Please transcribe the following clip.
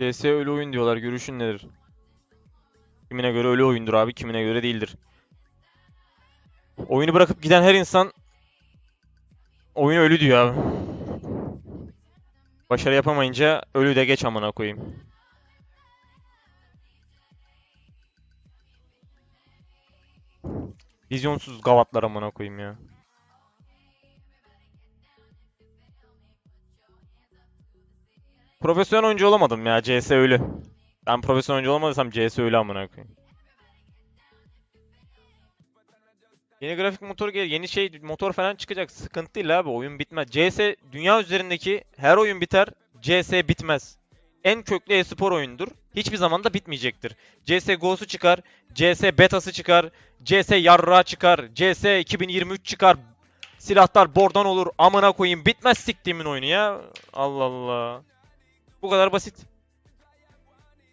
CS ölü oyun diyorlar. Görüşün nedir? Kimine göre ölü oyundur abi, kimine göre değildir. Oyunu bırakıp giden her insan oyunu ölü diyor abi. Başarı yapamayınca ölü de geç amına koyayım. Vizyonsuz gavatlar amına koyayım ya. Profesyonel oyuncu olamadım ya. CS ölü. Ben profesyonel oyuncu olamadıysam CS ölü amına koyayım. Yeni grafik motor gel, yeni şey motor falan çıkacak. Sıkıntı değil abi. Oyun bitmez. CS dünya üzerindeki her oyun biter. CS bitmez. En köklü e-spor oyundur. Hiçbir zaman da bitmeyecektir. CS:GO'su çıkar, CS betası çıkar, CS yarra çıkar, CS 2023 çıkar. Silahlar bordan olur. Amına koyayım. Bitmez siktiğimin oyunu ya. Allah Allah. Bu kadar basit.